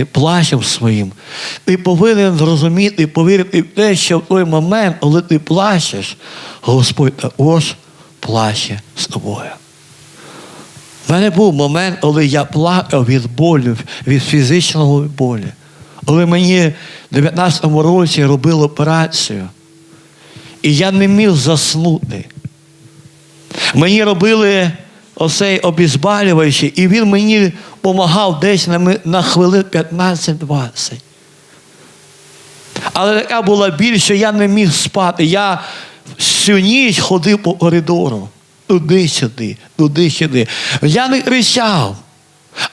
плачем своїм. Ти повинен зрозуміти повірити в те, що в той момент, коли ти плачеш, Господь також плаче з тобою. У мене був момент, коли я плакав від болю, від фізичного болю. Коли мені в 19-му році робили операцію, і я не міг заснути. Мені робили оцей обізбалюваючий, і він мені допомагав десь на, на хвилин 15-20. Але така була біль, що я не міг спати. Я всю ніч ходив по коридору. Туди-сюди, туди-сюди. Я не кричав.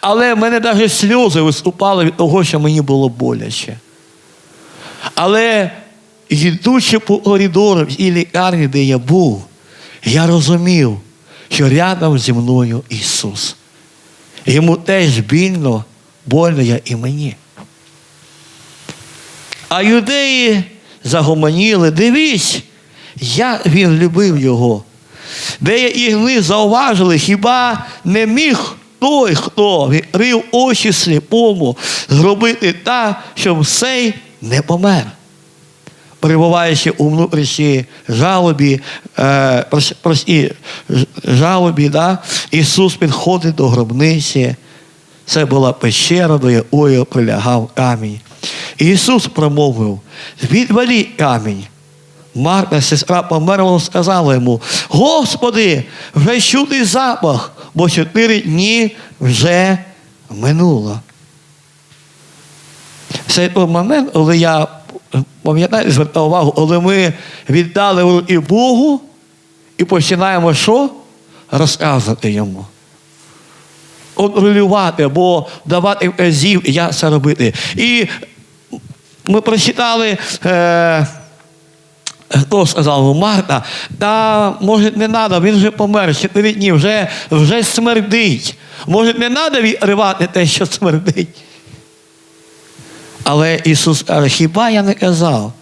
Але в мене навіть сльози виступали від того, що мені було боляче. Але йдучи по коридору в тій лікарні, де я був, я розумів, що рядом зі мною Ісус. Йому теж більно, больно як і мені. А юдеї загомоніли, дивись, як він любив його. Де і вони зауважили, хіба не міг той, хто відкрив очі сліпому, зробити так, щоб цей не помер. Перебуваючи у внутрішній жалобі, е, прос- простій жалобі, да, Ісус підходить до гробниці. Це була пещера, до якої прилягав камінь. Ісус промовив: відваліть камінь. Марта, сестра померла, сказала йому: Господи, вже чути запах, бо чотири дні вже минуло. Це той момент, коли я пам'ятаю, звертав увагу, коли ми віддали руки Богу і починаємо що? Розказувати йому. Контролювати або давати вказів, як це робити. І ми прочитали. Е, Хто сказав Марта, та може не треба, він вже помер, чотири дні, вже, вже смердить. Може, не треба відривати те, що смердить. Але Ісус каже, хіба я не казав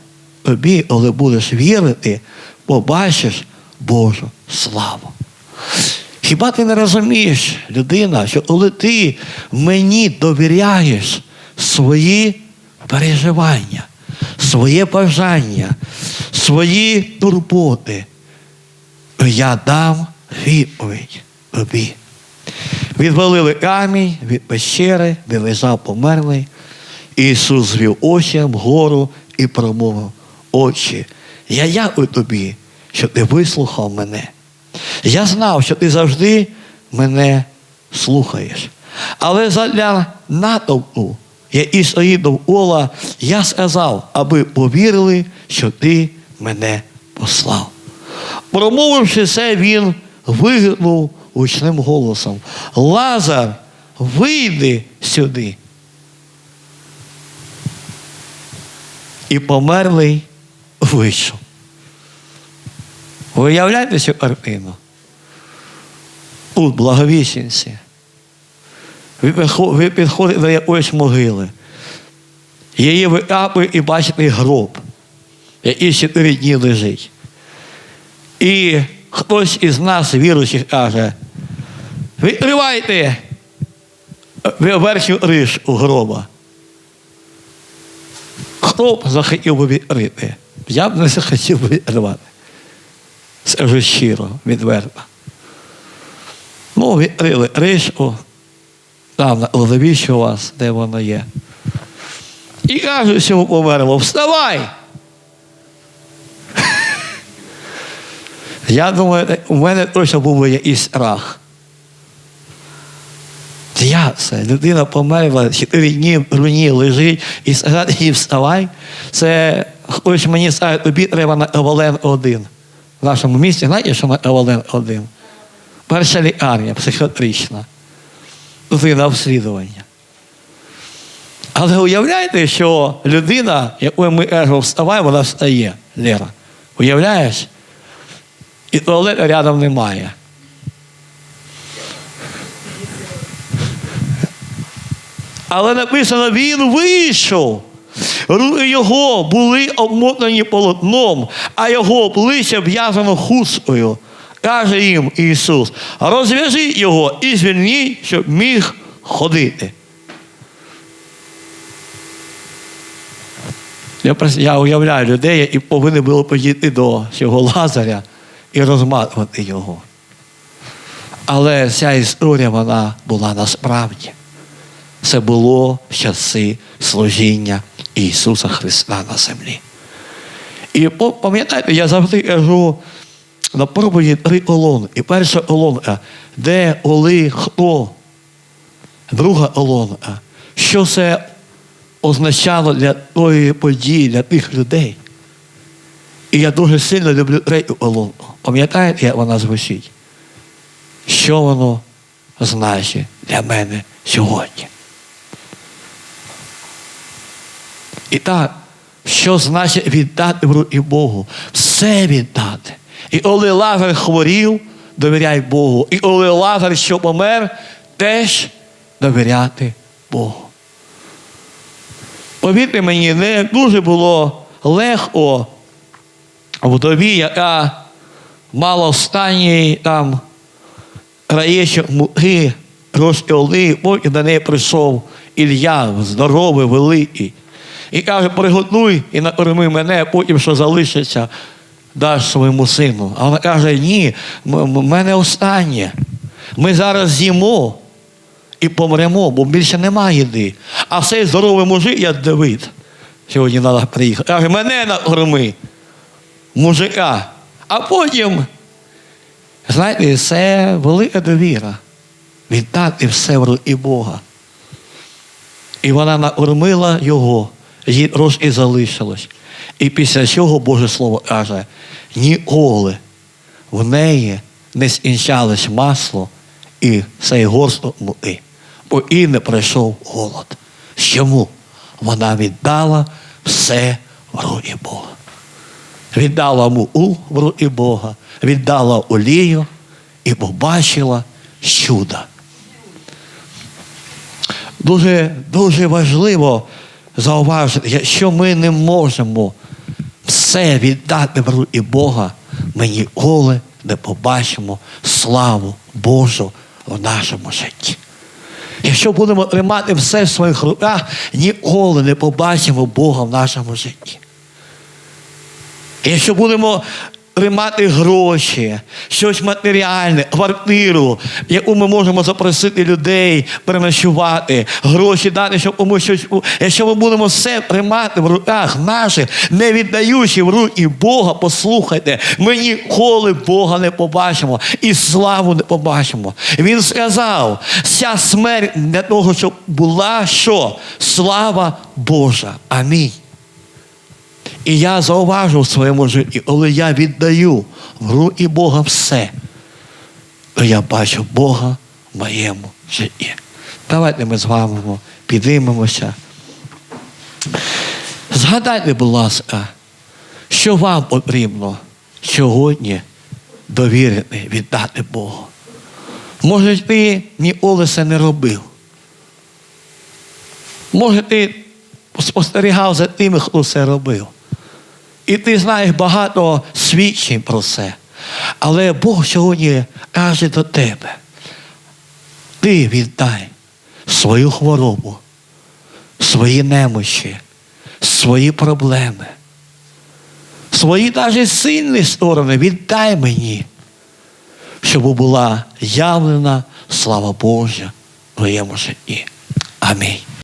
тобі, коли будеш вірити, побачиш Божу славу. Хіба ти не розумієш, людина, що коли ти мені довіряєш свої переживання, своє бажання, свої турботи, то я дам відповідь тобі. Відвалили камінь від пещери, де лежав померлий. Ісус звів очі вгору і промовив, Отче, я дякую тобі, що ти вислухав мене. Я знав, що ти завжди мене слухаєш. Але задля натовпу, який стоїть довкола, я сказав, аби повірили, що ти мене послав. Промовивши це, він вигукнув гучним голосом: Лазар, вийди сюди. Померлий вийшов. Ви уявляєте цю картину? Тут, благовіщенці. Ви підходите до якоїсь могили. Її викапує і бачите гроб, який чотири дні лежить. І хтось із нас, віруючих, каже, відкривайте верхню риш гроба. Хто захотів би відкрити? Я б не захотів би відкривати. Скажу щиро, відверто. Ну, відкрили ришку, там на кладовищі у вас, де воно є. І кажуть цьому померло, вставай! Я думаю, у мене точно був якийсь страх. Це, людина померла, чотири дні в руні лежить і сказати їй вставай. Це хтось мені скаже, тобі треба на Евален 1. В нашому місті, знаєте, що на Евален 1? Перша лікарня психіатрична. Туди на обслідування. Але уявляєте, що людина, якою ми кажемо, вставай, вона встає, Лера. Уявляєш? І туалету рядом немає. Але написано, він вийшов. Руки його були обмотані полотном, а його обличчя в'язано хусткою. Каже їм Ісус, розв'яжіть його і звільніть, щоб міг ходити. Я, уявляю людей, які повинні були підійти до цього Лазаря і розматувати його. Але ця історія вона була насправді. Це було в часи служіння Ісуса Христа на землі. І пам'ятаєте, я завжди кажу на проповіді три колони. І перша колонка, де коли, хто, друга колонка, що це означало для тої події, для тих людей. І я дуже сильно люблю третю колонку. Пам'ятаєте, як вона звучить? Що воно значить для мене сьогодні? І так, що значить віддати в руки Богу? Все віддати. І коли Лазар хворів, довіряй Богу. І коли Лазар, що помер, теж довіряти Богу. Повірте мені, не дуже було легко вдові, яка мала останній там краєчок муки, трошки оли, потім до неї прийшов Ілля, здоровий, великий. І каже, приготуй і накорми мене, потім що залишиться, даш своєму сину. А вона каже, ні, в мене останнє. Ми зараз з'їмо і помремо, бо більше немає їди. А цей здоровий мужик, як Давид, сьогодні треба приїхати, каже, мене накорми, мужика. А потім, знаєте, це велика довіра. Віддати все в руки Бога. І вона накормила його, їй трошки залишилось. І після цього Боже Слово каже, ніколи в неї не скінчалось масло і цей горсток муки, бо і не прийшов голод. Чому? Вона віддала все в руки Бога. Віддала муку в руки Бога, віддала олію і побачила чудо. Дуже, дуже важливо зауважити, якщо ми не можемо все віддати в руки Бога, ми ніколи не побачимо славу Божу в нашому житті. Якщо будемо тримати все в своїх руках, ніколи не побачимо Бога в нашому житті. Якщо будемо тримати гроші, щось матеріальне, квартиру, в яку ми можемо запросити людей переночувати, гроші дати, щоб комусь щось. Якщо ми будемо все тримати в руках наших, не віддаючи в руки Бога, послухайте, ми ніколи Бога не побачимо і славу не побачимо. Він сказав, вся смерть для того, щоб була що? Слава Божа. Амінь. І я зауважив в своєму житті, коли я віддаю в руки Бога все, то я бачу Бога в моєму житті. Давайте ми з вами підіймемося. Згадайте, будь ласка, що вам потрібно сьогодні довірити, віддати Богу. Може, ти ніколи це не робив. Може, ти спостерігав за тими, хто це робив. І ти знаєш багато свідчень про це. Але Бог сьогодні каже до тебе: ти віддай свою хворобу, свої немощі, свої проблеми, свої навіть сильні сторони віддай мені, щоб була явлена слава Божа в твоєму житті. Амінь.